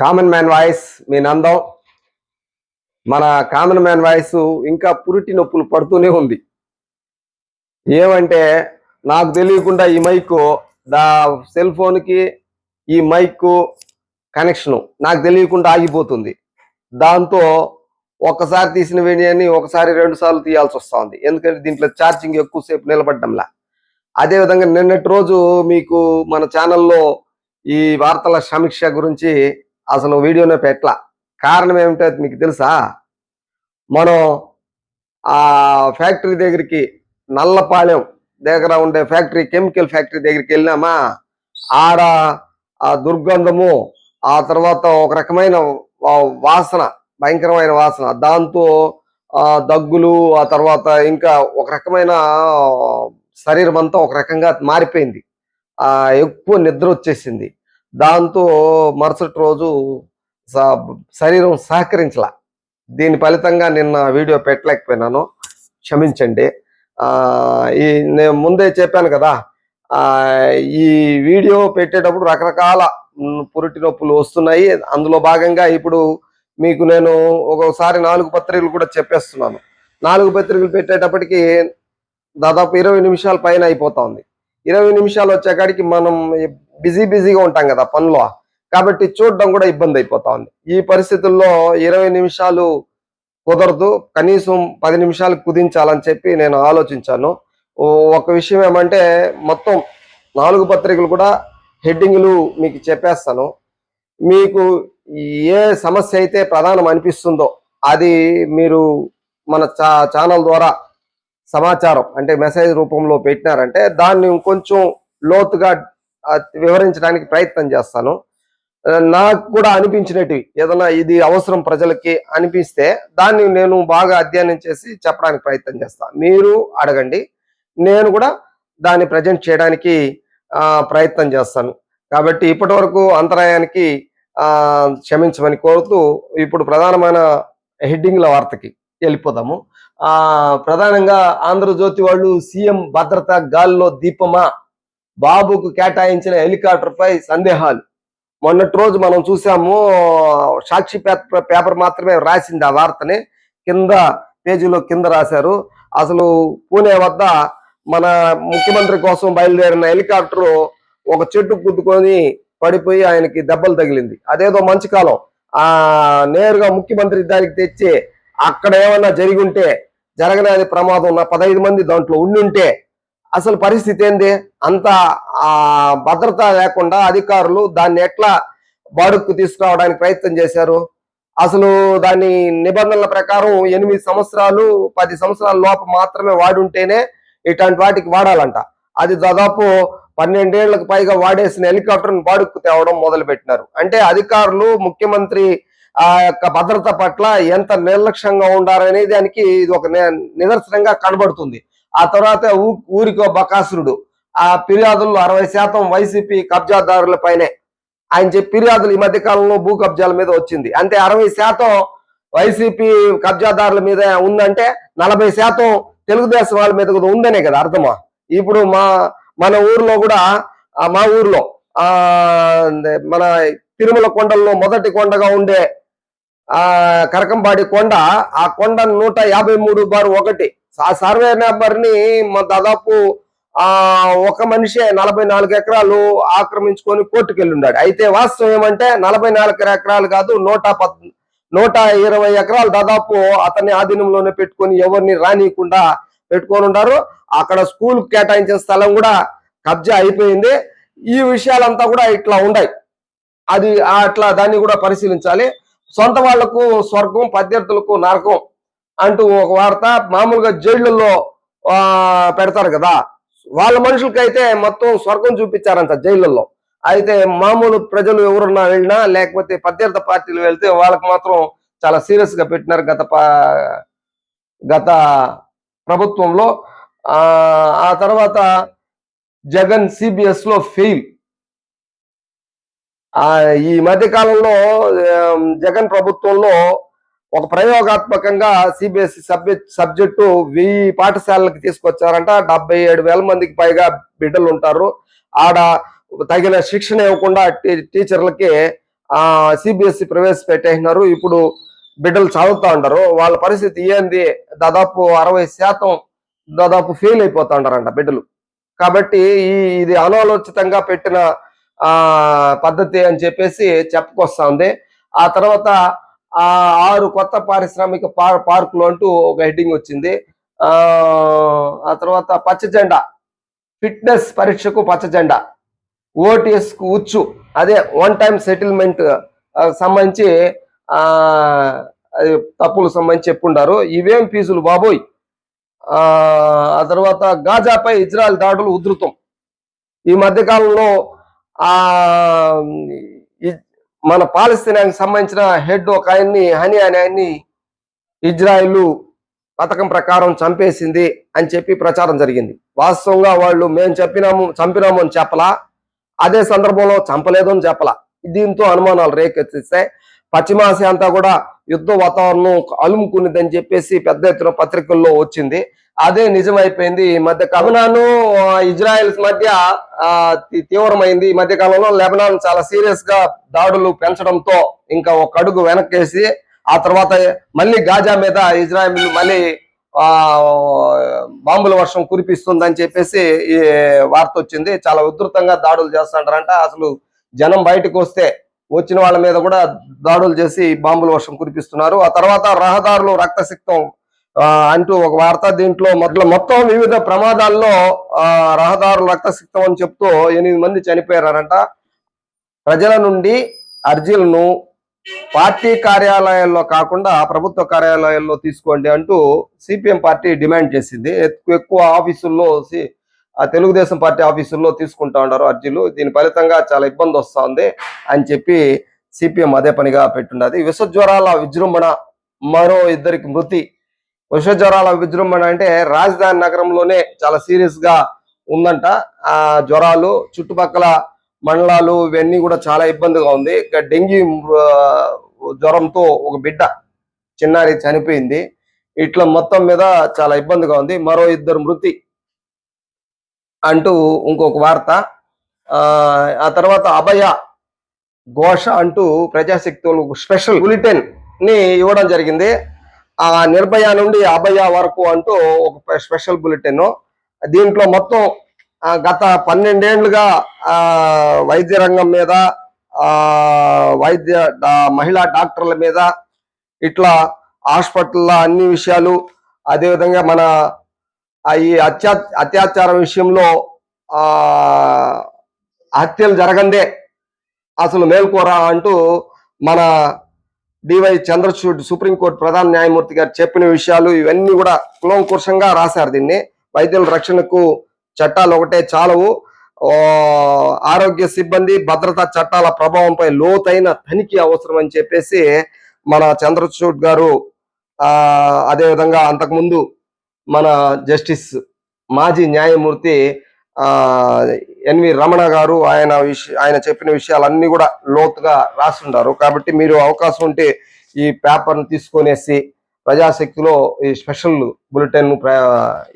Common man voice మీ నందం. మన కామన్ మ్యాన్ వాయిస్ ఇంకా పురిటి నొప్పులు పడుతూనే ఉంది. ఏమంటే నాకు తెలియకుండా ఈ మైక్ దా సెల్ ఫోన్కి ఈ మైక్ కనెక్షను నాకు తెలియకుండా ఆగిపోతుంది. దాంతో ఒక్కసారి తీసిన వీడియోని ఒకసారి రెండు సార్లు తీయాల్సి వస్తుంది. ఎందుకంటే దీంట్లో ఛార్జింగ్ ఎక్కువసేపు నిలబడ్డంలా. అదేవిధంగా నిన్నటి రోజు మీకు మన ఛానల్లో ఈ వార్తల సమీక్ష గురించి అసలు వీడియోనే పెట్టలా. కారణం ఏమిటో మీకు తెలుసా? మనం ఆ ఫ్యాక్టరీ దగ్గరికి నల్లపాలెం దగ్గర ఉండే ఫ్యాక్టరీ కెమికల్ ఫ్యాక్టరీ దగ్గరికి వెళ్ళినామా? ఆడ ఆ దుర్గంధము ఆ తర్వాత ఒక రకమైన వాసన భయంకరమైన వాసన. దాంతో దగ్గులు ఆ తర్వాత ఇంకా ఒక రకమైన శరీరం అంతా ఒక రకంగా మారిపోయింది. ఎక్కువ నిద్ర వచ్చేసింది. దాంతో మరుసటి రోజు స- శరీరం సహకరించాల. దీని ఫలితంగా నిన్న వీడియో పెట్టలేకపోయినాను. క్షమించండి. ఈ నేను ముందే చెప్పాను కదా ఈ వీడియో పెట్టేటప్పుడు రకరకాల పురిటి నొప్పులు వస్తున్నాయి. అందులో భాగంగా ఇప్పుడు మీకు నేను ఒక్కొక్కసారి నాలుగు పత్రికలు కూడా చెప్పేస్తున్నాను. నాలుగు పత్రికలు పెట్టేటప్పటికి దాదాపు ఇరవై నిమిషాల పైన అయిపోతా ఉంది. ఇరవై నిమిషాలు వచ్చేకాడికి మనం బిజీ బిజీగా ఉంటాం కదా పనిలో. కాబట్టి చూడడం కూడా ఇబ్బంది అయిపోతా ఉంది. ఈ పరిస్థితుల్లో ఇరవై నిమిషాలు కుదరదు. కనీసం పది నిమిషాలు కుదించాలని చెప్పి నేను ఆలోచించాను. ఒక విషయం ఏమంటే మొత్తం నాలుగు పత్రికలు కూడా హెడ్డింగ్లు మీకు చెప్పేస్తాను. మీకు ఏ సమస్య అయితే ప్రధానం అనిపిస్తుందో అది మీరు మన చా ఛానల్ ద్వారా సమాచారం అంటే మెసేజ్ రూపంలో పెట్టినారంటే దాన్ని ఇంకొంచెం లోతుగా వివరించడానికి ప్రయత్నం చేస్తాను. నాకు కూడా అనిపించినట్టు ఏదైనా ఇది అవసరం ప్రజలకి అనిపిస్తే దాన్ని నేను బాగా అధ్యయనం చేసి చెప్పడానికి ప్రయత్నం చేస్తాను మీరు అడగండి. నేను కూడా దాన్ని ప్రజెంట్ చేయడానికి ప్రయత్నం చేస్తాను. కాబట్టి ఇప్పటి వరకు అంతరాయానికి క్షమించమని కోరుతూ ఇప్పుడు ప్రధానమైన హెడ్డింగ్ల వార్తకి వెళ్ళిపోదాము. ఆ ప్రధానంగా ఆంధ్రజ్యోతి వాళ్ళు సీఎం భద్రత గాల్లో దీపమా? బాబుకు కేటాయించిన హెలికాప్టర్పై సందేహాలు. మొన్నటి రోజు మనం చూసాము సాక్షి పేపర్ పేపర్ మాత్రమే రాసింది ఆ వార్తని. కింద పేజీలో కింద రాశారు. అసలు పూణే వద్ద మన ముఖ్యమంత్రి కోసం బయలుదేరిన హెలికాప్టర్ ఒక చెట్టు గుద్దుకొని పడిపోయి ఆయనకి దెబ్బలు తగిలింది. అదేదో మంచి కాలం. ఆ నేరుగా ముఖ్యమంత్రి దానికి తెచ్చి అక్కడ ఏమన్నా జరిగి ఉంటే జరగలేని ప్రమాదం ఉన్న పదహైదు మంది దాంట్లో ఉండుంటే అసలు పరిస్థితి ఏంది? అంత ఆ భద్రత లేకుండా అధికారులు దాన్ని ఎట్లా బాడుక్కు తీసుకురావడానికి ప్రయత్నం చేశారు? అసలు దాని నిబంధనల ప్రకారం ఎనిమిది సంవత్సరాలు పది సంవత్సరాల లోపు మాత్రమే వాడుంటేనే ఇట్లాంటి వాటికి వాడాలంట. అది దాదాపు పన్నెండేళ్ళకు పైగా వాడేసిన హెలికాప్టర్ని బాడుక్కు తేవడం మొదలుపెట్టినారు. అంటే అధికారులు ముఖ్యమంత్రి ఆ యొక్క భద్రత పట్ల ఎంత నిర్లక్ష్యంగా ఉండారనే దానికి ఇది ఒక ని- నిదర్శనంగా కనబడుతుంది. ఆ తర్వాత ఊ- ఊరికో బకాసురుడు. ఆ ఫిర్యాదుల్లో అరవై శాతం వైసీపీ కబ్జాదారుల పైనే. ఆయన చెప్పి ఫిర్యాదులు ఈ మధ్య కాలంలో భూ కబ్జాల మీద వచ్చింది. అంటే అరవై శాతం వైసీపీ కబ్జాదారుల మీద ఉందంటే నలభై శాతం తెలుగుదేశం వాళ్ళ మీద కూడా ఉందనే కదా అర్థమా? ఇప్పుడు మా మన ఊర్లో కూడా మా ఊర్లో ఆ మన తిరుమల కొండల్లో మొదటి కొండగా ఉండే ఆ కరకంపాడి కొండ ఆ కొండ నూట యాభై మూడు బార్ ఒకటి. ఆ సర్వే నెంబర్ని దాదాపు ఆ ఒక మనిషే నలభై నాలుగు ఎకరాలు ఆక్రమించుకొని కోర్టుకు వెళ్ళున్నాడు అయితే వాస్తవం ఏమంటే నలభై నాలుగు ఎకరాలు కాదు నూట పద్ నూట ఇరవై ఎకరాలు దాదాపు అతని ఆధీనంలోనే పెట్టుకొని ఎవరిని రానియకుండా పెట్టుకొని ఉన్నారు అక్కడ స్కూల్ కేటాయించిన స్థలం కూడా కబ్జా అయిపోయింది. ఈ విషయాలంతా కూడా ఇట్లా ఉన్నాయి అది అట్లా దాన్ని కూడా పరిశీలించాలి. సొంత వాళ్ళకు స్వర్గం ప్రత్యర్థులకు నరకం అంటూ ఒక వార్త మామూలుగా జైళ్ళలో పెడతారు కదా. వాళ్ళ మనుషులకైతే మొత్తం స్వర్గం చూపించారంట జైళ్ళలో అయితే మామూలు ప్రజలు ఎవరున్నా వెళ్ళినా లేకపోతే ప్రత్యర్థ పార్టీలు వెళ్తే వాళ్ళకి మాత్రం చాలా సీరియస్గా పెట్టినారు గత గత ప్రభుత్వంలో. ఆ తర్వాత జగన్ సిబిఎస్లో ఫెయిల్ ఈ మధ్య కాలంలో జగన్ ప్రభుత్వంలో ఒక ప్రయోగాత్మకంగా సిబిఎస్ఈ సబ్జెక్ట్ సబ్జెక్టు వెయ్యి పాఠశాలలకు తీసుకొచ్చారంట. డెబ్బై ఏడు వేల మందికి పైగా బిడ్డలు ఉంటారు ఆడ తగిన శిక్షణ ఇవ్వకుండా టీ- టీచర్లకి ఆ సిబిఎస్ఈ ప్రవేశపెట్టేసినారు. ఇప్పుడు బిడ్డలు చదువుతూ ఉంటారు వాళ్ళ పరిస్థితి ఏంది? దాదాపు అరవై శాతం దాదాపు ఫెయిల్ అయిపోతూ ఉంటారంట బిడ్డలు. కాబట్టి ఈ ఇది అనాలోచితంగా పెట్టిన పద్ధతి అని చెప్పేసి చెప్పుకొస్తా ఉంది ఆ తర్వాత ఆ ఆరు కొత్త పారిశ్రామిక పార్ పార్కులు అంటూ ఒక హెడ్డింగ్ వచ్చింది. ఆ తర్వాత పచ్చ జెండా ఫిట్నెస్ పరీక్షకు పచ్చ జెండా ఓటీఎస్కు ఉచ్చు. అదే వన్ టైం సెటిల్మెంట్ సంబంధించి తప్పులు సంబంధించి చెప్పుండారు. ఇవేం ఫీజులు బాబోయ్. ఆ తర్వాత గాజాపై ఇజ్రాయల్ దాడులు ఉధృతం. ఈ మధ్యకాలంలో మన పాలస్తీనాకి సంబంధించిన హెడ్ ఒక ఆయన్ని హనీ అనే ఆయన్ని ఇజ్రాయిల్ పథకం ప్రకారం చంపేసింది అని చెప్పి ప్రచారం జరిగింది. వాస్తవంగా వాళ్ళు మేము చెప్పినాము చంపినాము అని చెప్పలా. అదే సందర్భంలో చంపలేదు అని చెప్పలా. దీంతో అనుమానాలు రేకెత్తిస్తే పశ్చిమాసియా అంతా కూడా యుద్ధ వాతావరణం అలుముకున్నదని చెప్పేసి పెద్ద ఎత్తున పత్రికల్లో వచ్చింది. అదే నిజమైపోయింది. ఈ మధ్య లెబనాను ఇజ్రాయెల్స్ మధ్య తీవ్రమైంది. ఈ మధ్య కాలంలో లెబనాన్ చాలా సీరియస్గా దాడులు పెంచడంతో ఇంకా ఒక అడుగు వెనక్కేసి ఆ తర్వాత మళ్ళీ గాజా మీద ఇజ్రాయెల్ మళ్ళీ ఆ బాంబుల వర్షం కురిపిస్తుందని చెప్పేసి ఈ వార్త వచ్చింది. చాలా ఉధృతంగా దాడులు చేస్తుంటారంట అసలు జనం బయటకు వస్తే వచ్చిన వాళ్ళ మీద కూడా దాడులు చేసి బాంబుల వర్షం కురిపిస్తున్నారు. ఆ తర్వాత రహదారులు రక్తసిక్తం అంటూ ఒక వార్త దీంట్లో మొదలు మొత్తం వివిధ ప్రమాదాల్లో ఆ, రహదారులు రక్తసిక్తం అని చెప్తూ ఎనిమిది మంది చనిపోయారంట. ప్రజల నుండి అర్జీలను పార్టీ కార్యాలయాల్లో కాకుండా ప్రభుత్వ కార్యాలయాల్లో తీసుకోండి అంటూ సిపిఎం పార్టీ డిమాండ్ చేసింది. ఎక్కువ ఆఫీసుల్లో సి- ఆ తెలుగుదేశం పార్టీ ఆఫీసుల్లో తీసుకుంటా ఉన్నారు అర్జీలు. దీని ఫలితంగా చాలా ఇబ్బంది వస్తుంది అని చెప్పి సిపిఎం అదే పనిగా పెట్టున్నది. విష జ్వరాల విజృంభణ మరో ఇద్దరికి మృతి జ్వరాల విజృంభణ అంటే రాజధాని నగరంలోనే చాలా సీరియస్గా ఉందంట. ఆ జ్వరాలు చుట్టుపక్కల మండలాలు ఇవన్నీ కూడా చాలా ఇబ్బందిగా ఉంది. ఇక డెంగ్యూ జ్వరంతో ఒక బిడ్డ చిన్నారి చనిపోయింది. ఇట్లా మొత్తం మీద చాలా ఇబ్బందిగా ఉంది. మరో ఇద్దరు మృతి అంటూ ఇంకొక వార్త. ఆ ఆ తర్వాత అభయ ఘోష అంటూ ప్రజాశక్తులు స్పెషల్ బులెటిన్ని ఇవ్వడం జరిగింది. ఆ నిర్భయ నుండి అభయ వరకు అంటూ ఒక స్పెషల్ బులెటిన్. దీంట్లో మొత్తం గత పన్నెండేళ్ళుగా వైద్య రంగం మీద వైద్య మహిళా డాక్టర్ల మీద ఇట్లా హాస్పిటల్లో అన్ని విషయాలు అదేవిధంగా మన ఈ అత్యా అత్యాచారం విషయంలో హత్యలు జరగందే అసలు మేల్కోరా అంటూ మన డివై చంద్రచూడ్ సుప్రీంకోర్టు ప్రధాన న్యాయమూర్తి గారు చెప్పిన విషయాలు ఇవన్నీ కూడా కులంకుశంగా రాశారు దీన్ని. వైద్యుల రక్షణకు చట్టాలు ఒకటే చాలవు. ఆరోగ్య సిబ్బంది భద్రతా చట్టాల ప్రభావంపై లోతైన తనిఖీ అవసరం అని చెప్పేసి మన చంద్రచూడ్ గారు అదేవిధంగా అంతకుముందు మన జస్టిస్ మాజీ న్యాయమూర్తి ఎన్వి రమణ గారు ఆయన ఆయన చెప్పిన విషయాలన్నీ కూడా లోతుగా రాసుండారు. కాబట్టి మీరు అవకాశం ఉంటే ఈ పేపర్ను తీసుకొనేసి ప్రజాశక్తిలో ఈ స్పెషల్ బులెటిన్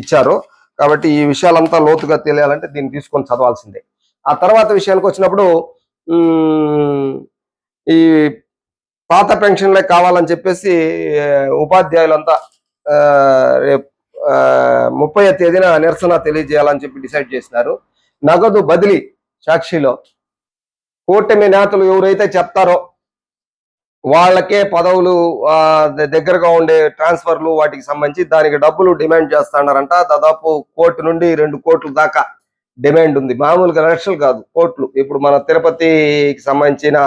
ఇచ్చారు. కాబట్టి ఈ విషయాలంతా లోతుగా తెలియాలంటే దీన్ని తీసుకొని చదవాల్సిందే. ఆ తర్వాత విషయానికి వచ్చినప్పుడు ఈ పాత పెన్షన్లే కావాలని చెప్పేసి ఉపాధ్యాయులంతా రేపు ముప్పై తేదీన నిరసన తెలియజేయాలని చెప్పి డిసైడ్ చేసినారు. నగదు బదిలీ సాక్షిలో. కూటమి నేతలు ఎవరైతే చెప్తారో వాళ్ళకే పదవులు దగ్గరగా ఉండే ట్రాన్స్ఫర్లు వాటికి సంబంధించి దానికి డబ్బులు డిమాండ్ చేస్తున్నారంట. దాదాపు కోటి నుండి రెండు కోట్ల దాకా డిమాండ్ ఉంది. మామూలుగా లక్షలు కాదు కోట్లు ఇప్పుడు మన తిరుపతికి సంబంధించిన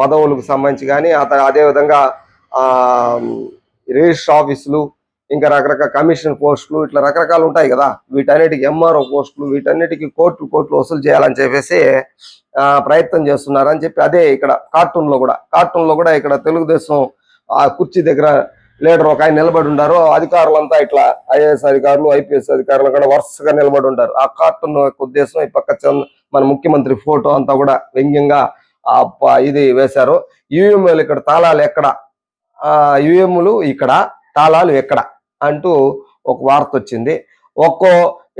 పదవులకు సంబంధించి కానీ అత అదే విధంగా ఆ రిజిస్టర్ ఆఫీసులు ఇంకా రకరకాల కమిషన్ పోస్టులు ఇట్లా రకరకాలు ఉంటాయి కదా. వీటన్నిటికి ఎంఆర్ఓ పోస్టులు వీటన్నిటికి కోట్లు కోట్లు వసూలు చేయాలని చెప్పేసి ఆ, ప్రయత్నం చేస్తున్నారని చెప్పి అదే ఇక్కడ కార్టూన్లో కూడా. కార్టూన్లో కూడా ఇక్కడ తెలుగుదేశం ఆ కుర్చీ దగ్గర లీడర్ ఒక ఆయన నిలబడి ఉండారు. అధికారులంతా ఇట్లా ఐఏఎస్ అధికారులు ఐపీఎస్ అధికారులు కూడా వరుసగా నిలబడి ఉంటారు. ఆ కార్టూన్ యొక్క ఉద్దేశం ఈ పక్క చంద్ర- మన ముఖ్యమంత్రి ఫోటో అంతా కూడా వ్యంగ్యంగా ఇది వేశారు. యుఎంఎల్ ఇక్కడ తాళాలు ఎక్కడ? ఆ యుఎంలు ఇక్కడ తాళాలు ఎక్కడ? అంటూ ఒక వార్త వచ్చింది. ఒక్కో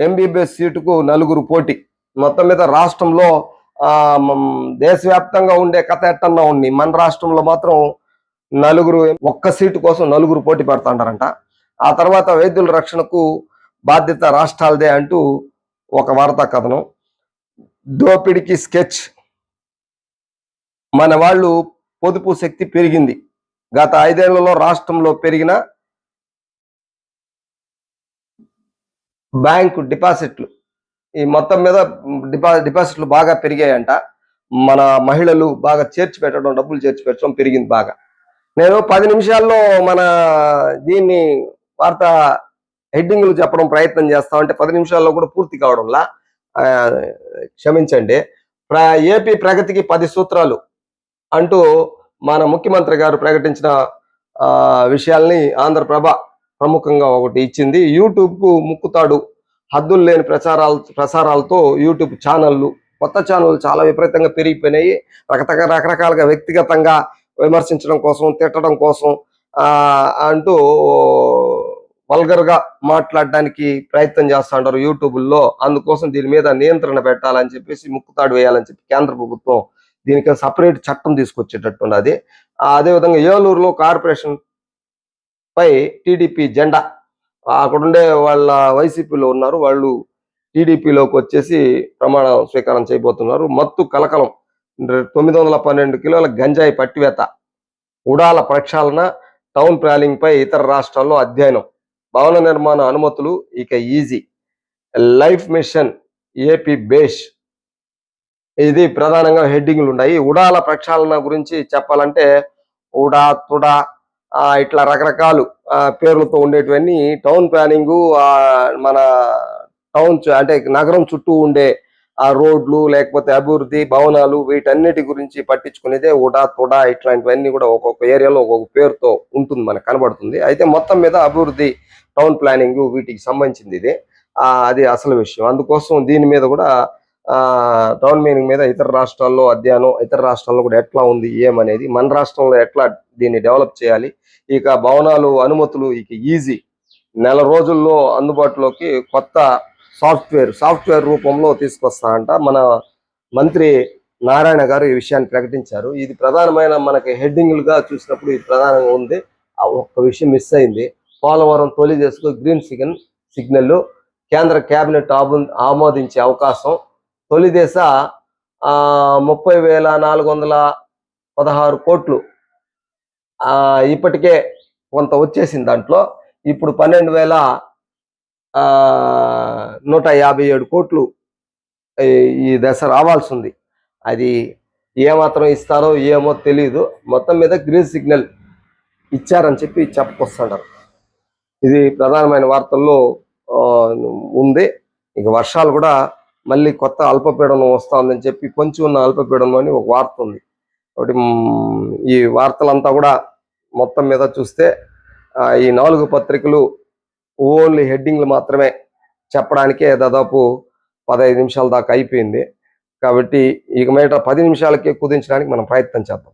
ఎంబీబీఎస్ సీటుకు నలుగురు పోటీ. మొత్తం మీద రాష్ట్రంలో దేశవ్యాప్తంగా ఉండే కథ ఎట్టన్నా ఉంది. మన రాష్ట్రంలో మాత్రం నలుగురు ఒక్క సీటు కోసం నలుగురు పోటీ పడుతుంటారంట ఆ తర్వాత వైద్యుల రక్షణకు బాధ్యత రాష్ట్రాలదే అంటూ ఒక వార్తా కథనం. దోపిడికి స్కెచ్. మన వాళ్ళు పొదుపు శక్తి పెరిగింది. గత ఐదేళ్ళలో రాష్ట్రంలో పెరిగిన బ్యాంకు డిపాజిట్లు. ఈ మొత్తం మీద డిపా డిపాజిట్లు బాగా పెరిగాయంట. మన మహిళలు బాగా చేర్చి పెట్టడం డబ్బులు చేర్చి పెట్టడం పెరిగింది బాగా. నేను పది నిమిషాల్లో మన దీన్ని వార్త హెడ్డింగ్లు చెప్పడం ప్రయత్నం చేస్తా ఉంటే పది నిమిషాల్లో కూడా పూర్తి కావడంలా క్షమించండి. ప్ర- ఏపీ ప్రగతికి పది సూత్రాలు అంటూ మన ముఖ్యమంత్రి గారు ప్రకటించిన విషయాల్ని ఆంధ్రప్రభ ప్రముఖంగా ఒకటి ఇచ్చింది. యూట్యూబ్కు ముక్కుతాడు హద్దులు లేని ప్రచారాలు ప్రసారాలతో యూట్యూబ్ ఛానళ్ళు కొత్త ఛానళ్ళు చాలా విపరీతంగా పెరిగిపోయినాయి. రకరకాల రకరకాలుగా వ్యక్తిగతంగా విమర్శించడం కోసం తిట్టడం కోసం అంటూ వల్గర్గా మాట్లాడడానికి ప్రయత్నం చేస్తుంటారు యూట్యూబ్లో అందుకోసం దీని మీద నియంత్రణ పెట్టాలని చెప్పేసి ముక్కుతాడు వేయాలని చెప్పి కేంద్ర ప్రభుత్వం దీనికి సపరేట్ చట్టం తీసుకొచ్చేటట్టు ఉన్నది. అదే విధంగా ఏలూరులో కార్పొరేషన్ పై టీడీపీ జెండా. అక్కడ ఉండే వాళ్ళ వైసీపీలో ఉన్నారు. వాళ్ళు టీడీపీలోకి వచ్చేసి ప్రమాణ స్వీకారం చేయబోతున్నారు. మత్తు కలకలం. తొమ్మిది వందల పన్నెండు కిలోల గంజాయి పట్టివేత. ఉడాల ప్రక్షాళన టౌన్ ప్లానింగ్పై ఇతర రాష్ట్రాల్లో అధ్యయనం. భవన నిర్మాణ అనుమతులు ఇక ఈజీ. లైఫ్ మిషన్ ఏపీ బేష్. ఇది ప్రధానంగా హెడ్డింగ్లు ఉన్నాయి ఉడాల ప్రక్షాళన గురించి చెప్పాలంటే ఉడా తుడా ఇట్లా రకరకాలు పేర్లతో ఉండేటివన్నీ టౌన్ ప్లానింగ్ మన టౌన్ చు- అంటే నగరం చుట్టూ ఉండే ఆ రోడ్లు లేకపోతే అభివృద్ధి భవనాలు వీటన్నిటి గురించి పట్టించుకునేదే ఉడా తుడా ఇట్లాంటివన్నీ కూడా ఒక్కొక్క ఏరియాలో ఒక్కొక్క పేరుతో ఉంటుంది మనకు కనబడుతుంది. అయితే మొత్తం మీద అభివృద్ధి టౌన్ ప్లానింగ్ వీటికి సంబంధించింది ఇది. అది అసలు విషయం. అందుకోసం దీని మీద కూడా టౌన్ మీనింగ్ మీద ఇతర రాష్ట్రాల్లో అధ్యయనం ఇతర రాష్ట్రాల్లో కూడా ఎట్లా ఉంది ఏమనేది మన రాష్ట్రంలో ఎట్లా దీన్ని డెవలప్ చేయాలి ఇక భవనాలు అనుమతులు ఇక ఈజీ నెల రోజుల్లో అందుబాటులోకి కొత్త సాఫ్ట్వేర్ సాఫ్ట్వేర్ రూపంలో తీసుకొస్తారంట మన మంత్రి నారాయణ గారు ఈ విషయాన్ని ప్రకటించారు. ఇది ప్రధానమైన మనకి హెడ్డింగ్లుగా చూసినప్పుడు ఇది ప్రధానంగా ఉంది. ఒక్క విషయం మిస్ అయింది. పోలవరం తొలి దశకు గ్రీన్ సిగ్నల్ సిగ్నల్ కేంద్ర కేబినెట్ ఆమో- ఆమోదించే అవకాశం తొలి దశ ముప్పై వేల నాలుగు వందల పదహారు కోట్లు. ఇప్పటికే కొంత వచ్చేసింది దాంట్లో. ఇప్పుడు పన్నెండు వేల నూట యాభై ఏడు కోట్లు ఈ- దశ రావాల్సి ఉంది అది ఏమాత్రం ఇస్తారో ఏమో తెలియదు మొత్తం మీద గ్రీన్ సిగ్నల్ ఇచ్చారని చెప్పి చెప్పుకొస్తున్నారు ఇది ప్రధానమైన వార్తల్లో ఉంది. ఇక వర్షాలు కూడా మళ్ళీ కొత్త అల్పపీడనం వస్తుందని చెప్పి కొంచెం ఉన్న అల్పపీడనం అని ఒక వార్త ఉంది. ఒకటి ఈ వార్తలంతా కూడా మొత్తం మీద చూస్తే ఈ నాలుగు పత్రికలు ఓన్లీ హెడ్డింగ్లు మాత్రమే చెప్పడానికే దాదాపు పదహైదు నిమిషాల దాకా అయిపోయింది. కాబట్టి ఇక మీద పది నిమిషాలకే కుదించడానికి మనం ప్రయత్నం చేద్దాం.